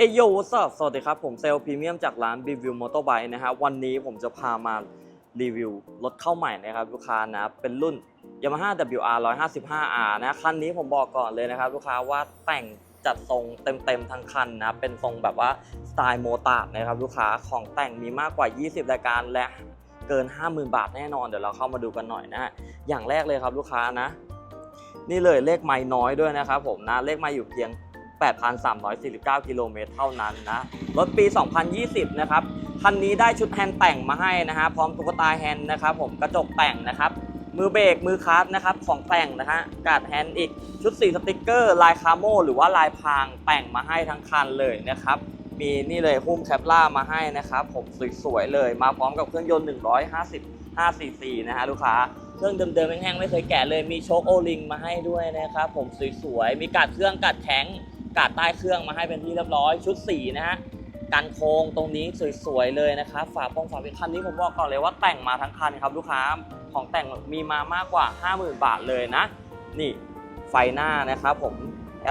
เอโยวัสสวัสดีครับ ผมเซลพรีเมียมจากร้าน b ีวิวมอเตอร์ไบค์นะฮะวันนี้ผมจะพามารีวิวรถเข้าใหม่นะครับลูกค้านะเป็นรุ่น Yamaha WR 155R นะคันนี้ผมบอกก่อนเลยนะครับ ลูกค้าว่าแต่งจัดทรงเต็มๆทั้งคันนะเป็นทรงแบบว่าสไตล์โมตาร์นะครับลูกค้าของแต่งมีมากกว่า 20 รายการและเกิน 50,000 บาทแน่นอนเดี๋ยวเราเข้ามาดูกันหน่อยนะฮะอย่างแรกเลยครับลูกค้านะ นี่เลยเลขไม้น้อยด้วยนะครับผมนะเลขไม้อยู่เพียง 8,349 กิโลเมตรเท่านั้นนะ รถปี 2020 นะครับ คันนี้ได้ชุดแฮนด์แต่งมาให้นะฮะ พร้อมตุ๊กตาแฮนด์นะครับผม กระจกแต่งนะครับ มือเบรก มือคลัสนะครับ ของแต่งนะฮะ กาดแฮนด์อีก ชุดสีสติกเกอร์ ลายคาโมหรือว่าลายพรางแต่งมาให้ทั้งคันเลยนะครับ มีนี่เลยหุ้มแคปล่ามาให้นะครับ ผมสวยๆเลย มาพร้อมกับเครื่องยนต์ 155 cc นะฮะลูกค้า เครื่องเดิมๆแห้งๆไม่เคยแกะเลย มีโชคโอลิงมาให้ด้วยนะครับผมสวยๆ มีกัดเครื่องกัดแข็ง กัดใต้เครื่องมาให้เป็นที่เรียบร้อยชุดสีนะฮะกันโค้งตรงนี้สวยๆเลยนะครับฝาปองฝาเป็นคันนี้ผมบอกก่อนเลยว่าแต่งมาทั้งคันครับลูกค้าของแต่งมีมามากกว่า 50,000 บาทเลยนะ นี่ไฟหน้านะครับผม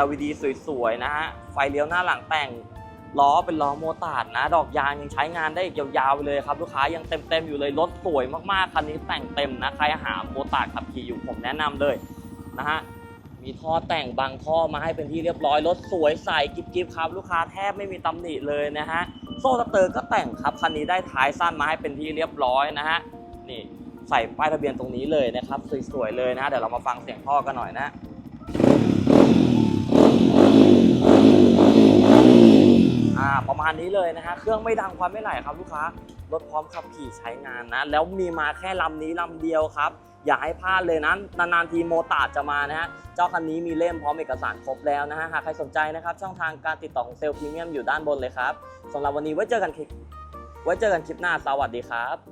LED สวยๆนะฮะไฟเลี้ยวหน้าหลังแต่งล้อเป็นล้อโมตาร์ดนะ ดอกยางยังใช้งานได้อีกยาวๆเลยครับ ลูกค้ายังเต็มๆอยู่เลยรถสวยมากๆคันนี้แต่งเต็มนะใครหาโมตาร์ดขับขี่อยู่ผมแนะนำเลยนะฮะ มีท่อแต่งบางท่อมาให้เป็นที่เรียบร้อยรถสวยใสกิ๊บๆครับลูกค้าแทบไม่มีตำหนิเลยนะฮะโซ่สเตอร์ก็แต่งครับคันนี้ได้ท้ายสั้นมาให้เป็นที่เรียบร้อยนะฮะนี่ใส่ป้ายทะเบียนตรงนี้เลยนะครับสวยๆเลยนะเดี๋ยวเรามาฟังเสียงท่อกันหน่อยนะประมาณนี้เลยนะฮะ เครื่องไม่ดังควันไม่ไหลครับลูกค้ารถพร้อมขับขี่ใช้งานนะ แล้วมีมาแค่ลำนี้ลำเดียวครับ อย่าให้พลาดเลยนะนานๆทีโมตาจะมานะฮะเจ้าคันนี้มีเล่มพร้อมเอกสารครบแล้วนะฮะหากใครสนใจนะครับช่องทางการติดต่อของเซลล์พรีเมียมอยู่ด้านบนเลยครับสำหรับวันนี้ไว้เจอกันคลิปไว้เจอกันคลิปหน้าสวัสดีครับ